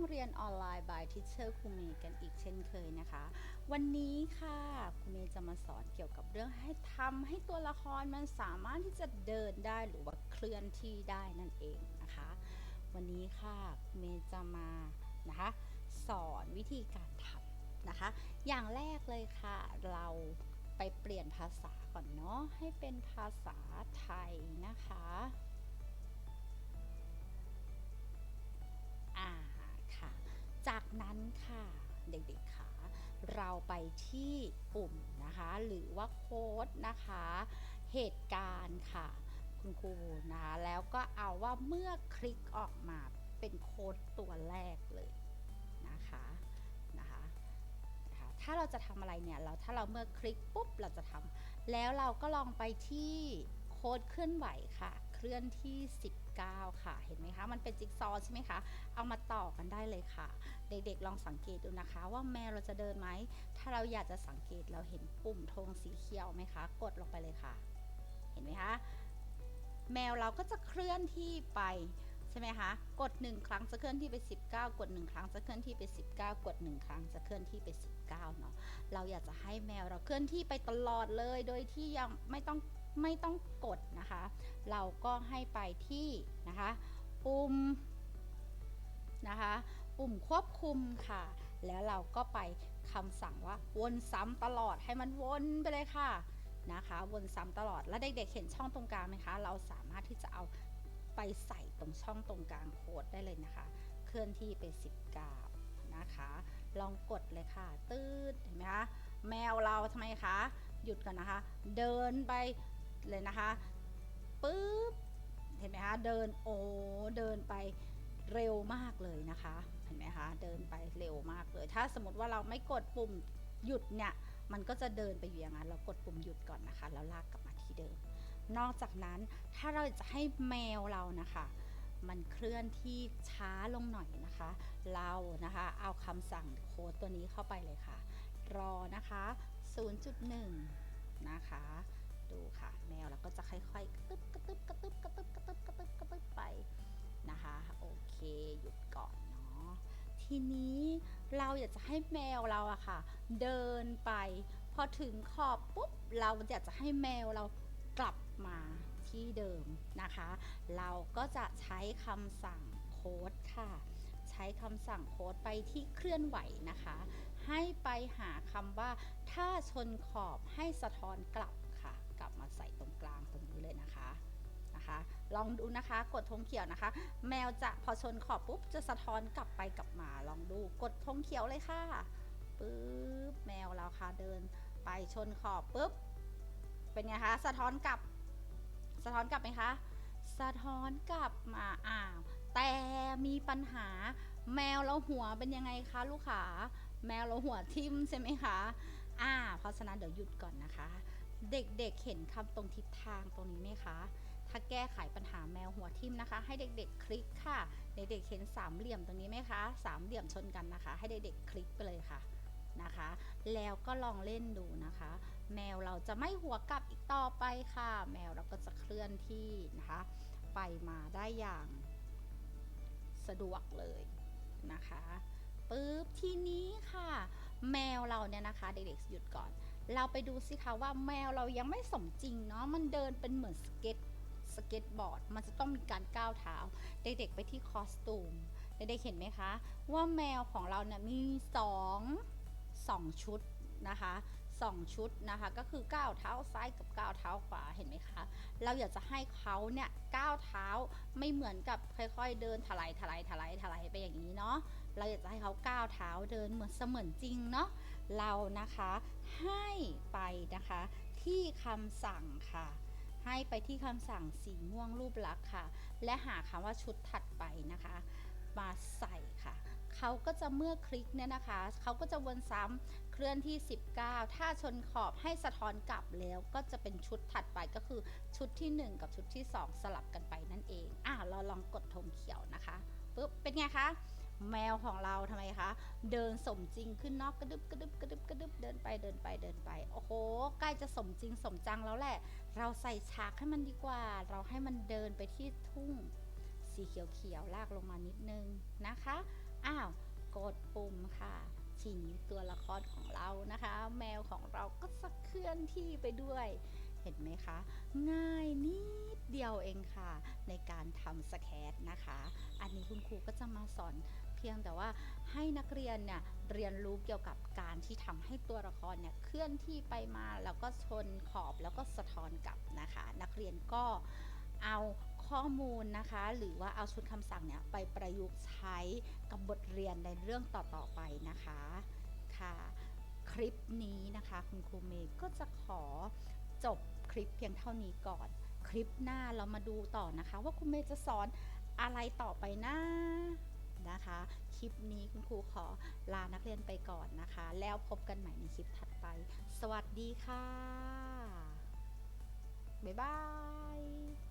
องเรียนออนไลน์ by Teacher ครูเมย์กันอีกเช่นเคยนะคะ วันนี้ค่ะครูเมย์จะมาสอนเกี่ยวกับเรื่องให้ทำให้ตัวละครมันสามารถที่จะเดินได้หรือว่าเคลื่อนที่ได้นั่นเองนะคะ วันนี้ค่ะครูเมย์จะมานะคะ สอนวิธีการทำนะคะ อย่างแรกเลยค่ะ เราไปเปลี่ยนภาษาก่อนเนาะให้เป็นภาษาไทยนะคะ เด็กๆค่ะเราไปที่ปุ่มนะคะ หรือว่าโค้ดนะคะ เหตุการณ์ค่ะ คุณครูนะคะแล้วก็เอาว่าเมื่อคลิกออกมาเป็นโค้ดตัวแรกเลยนะคะนะคะนะคะ ถ้าเราจะทำอะไรเนี่ยเราถ้าเราเมื่อคลิกปุ๊บเราจะทำแล้วเราก็ลองไปที่โค้ดเคลื่อนไหวค่ะ เคลื่อนที่ 19 ค่ะ เห็นไหมคะ มันเป็นจิ๊กซอว์ใช่ไหมคะ เอามาต่อกันได้เลยค่ะ เด็กๆลองสังเกตดูนะคะ ว่าแมวเราจะเดินไหม ถ้าเราอยากจะสังเกตเราเห็นปุ่มธงสีเขียวไหมคะ กดลงไปเลยค่ะ เห็นไหมคะ แมวเราก็จะเคลื่อนที่ไปใช่ไหมคะ กด 1 ครั้งจะเคลื่อนที่ไป 19 กด 1 ครั้งจะเคลื่อนที่ไป 19 กด 1 ครั้งจะเคลื่อนที่ไป 19 เนาะ เราอยากจะให้แมวเราเคลื่อนที่ไปตลอดเลย โดยที่ยังไม่ต้อง ไม่ต้องกดนะคะ เราก็ให้ไปที่นะคะปุ่มนะคะปุ่มควบคุมค่ะ แล้วเราก็ไปคำสั่งว่าวนซ้ำตลอดให้มันวนไปเลยค่ะนะคะ วนซ้ำตลอดแล้วเด็กๆเห็นช่องตรงกลางไหมคะ เราสามารถที่จะเอาไปใส่ตรงช่องตรงกลางโค้ดได้เลยนะคะ เคลื่อนที่ไป 19 นะคะ ลองกดเลยค่ะ ตืดเห็นไหมคะแมวเราทำไมคะ หยุดก่อนนะคะ เดินไป เลยนะคะปึ๊บเห็นไหมคะเดินโอ้เดินไปเร็วมากเลยนะคะเห็นไหมคะเดินไปเร็วมากเลย ถ้าสมมติว่าเราไม่กดปุ่มหยุดเนี่ยมันก็จะเดินไปอยู่อย่างนั้นเรากดปุ่มหยุดก่อนนะคะแล้วลากกลับมาที่เดิม นอกจากนั้นถ้าเราจะให้แมวเรานะคะ มันเคลื่อนที่ช้าลงหน่อยนะคะ เรานะคะเอาคำสั่งโค้ดตัวนี้เข้าไปเลยค่ะ รอนะคะ 0.1 นะคะ ดูค่ะ แมวเราก็จะค่อยๆกระตึบกระตึบกระตึบกระตึบกระตึบกระตึบกระตึบไปนะคะโอเคหยุดก่อนเนาะทีนี้เราอยากจะให้แมวเราอะค่ะ เดินไป พอถึงขอบปุ๊บเราอยากจะให้แมวเรากลับมาที่เดิมนะคะ เราก็จะใช้คำสั่งโค้ดค่ะ ใช้คำสั่งโค้ดไปที่เคลื่อนไหวนะคะ ให้ไปหาคำว่า ถ้าชนขอบให้สะท้อนกลับ องดูนะคะ กดธงเขียวนะคะ แมวจะพอชนขอบปุ๊บจะสะท้อนกลับไปกลับมาลองดูกดธงเขียวเลยค่ะปึ๊บแมวเราค่ะเดินไปชนขอบปุ๊บเป็นไงคะสะท้อนกลับ สะท้อนกลับไหมคะสะท้อนกลับมาอ้าวแต่มีปัญหาแมวเราหัวเป็นยังไงคะลูกขาแมวเราหัวทิ่มใช่ไหมคะอ่าเพราะฉะนั้นเดี๋ยวหยุดก่อนนะคะ เด็กๆเเห็นคำตรงทิศทางตรงนี้ไหมคะ ถ้าแก้ไขปัญหาแมวหัวทิ่มนะคะ ให้เด็กๆ คลิกค่ะ เด็กๆเห็นสามเหลี่ยมตรงนี้ไหมคะสามเหลี่ยมชนกันนะคะ ให้เด็กๆคลิกไปเลยค่ะนะคะ แล้วก็ลองเล่นดูนะคะ แมวเราจะไม่หัวกลับอีกต่อไปค่ะ แมวเราก็จะเคลื่อนที่นะคะ ไปมาได้อย่างสะดวกเลยนะคะปึ๊บทีนี้ค่ะ แมวเราเนี่ยนะคะ เด็กๆหยุดก่อน เราไปดูสิคะว่าแมวเรายังไม่สมจริงเนาะมันเดินเป็นเหมือนสเก็ต สเก็ตบอร์ด มันจะต้องมีการก้าวเท้า เด็กๆไปที่คอสตูมเด็กๆเห็นไหมคะ ว่าแมวของเราเนี่ยมี2 2ชุดนะคะ2ชุดนะคะก็คือก้าวเท้าซ้ายกับก้าวเท้าขวาเห็นไหมคะ เราอยากจะให้เขาเนี่ยก้าวเท้าไม่เหมือนกับค่อยๆ เดินถลายถลายถลายถลายไปอย่างนี้เนาะเราอยากจะให้เขาก้าวเท้าเดินเหมือนเสมือนจริงเนาะเรานะคะให้ไปนะคะที่คำสั่งค่ะ ให้ไปที่คำสั่งสีม่วงรูปลักษ์ค่ะ และหาคำว่าชุดถัดไปนะคะ มาใส่ค่ะ เขาก็จะเมื่อคลิกเนี่ยนะคะ เขาก็จะวนซ้ำเคลื่อนที่ 19 ถ้าชนขอบให้สะท้อนกลับแล้วก็จะเป็นชุดถัดไปก็คือชุดที่ 1 กับชุดที่ 2 สลับกันไปนั่นเอง อะเราลองกดธงเขียวนะคะปุ๊บเป็นไงคะ แมวของเราทำไมคะ เดินสมจริงขึ้นนอกกระดึบกระดึบกระดึบกระดึบเดินไปเดินไปเดินไป โอ้โห ใกล้จะสมจริงสมจังแล้วแหละ เราใส่ฉากให้มันดีกว่า เราให้มันเดินไปที่ทุ่ง สีสีเขียวๆลากลงมานิดนึงนะคะ อ้าว กดปุ่มค่ะทีนี้ตัวละครของเรานะคะ แมวของเราก็จะเคลื่อนที่ไปด้วยเห็นไหมคะ ง่ายนิดเดียวเองค่ะ ในการทำสแคตนะคะ อันนี้คุณครูก็จะมาสอน เพียงแต่ว่าให้นักเรียนเนี่ยเรียนรู้เกี่ยวกับการที่ทำให้ตัวละครเนี่ยเคลื่อนที่ไปมาแล้วก็ชนขอบแล้วก็สะท้อนกลับนะคะ นักเรียนก็เอาข้อมูลนะคะ หรือว่าเอาชุดคำสั่งเนี่ยไปประยุกต์ใช้กับบทเรียนในเรื่องต่อๆไปนะคะค่ะ คลิปนี้นะคะ คุณครูเมย์ก็จะขอจบคลิปเพียงเท่านี้ก่อน คลิปหน้าเรามาดูต่อนะคะ ว่าคุณเมย์จะสอนอะไรต่อไปนะ นะคะ คลิปนี้คุณครูขอลานักเรียนไปก่อนนะคะ แล้วพบกันใหม่ในคลิปถัดไป สวัสดีค่ะ บ๊ายบาย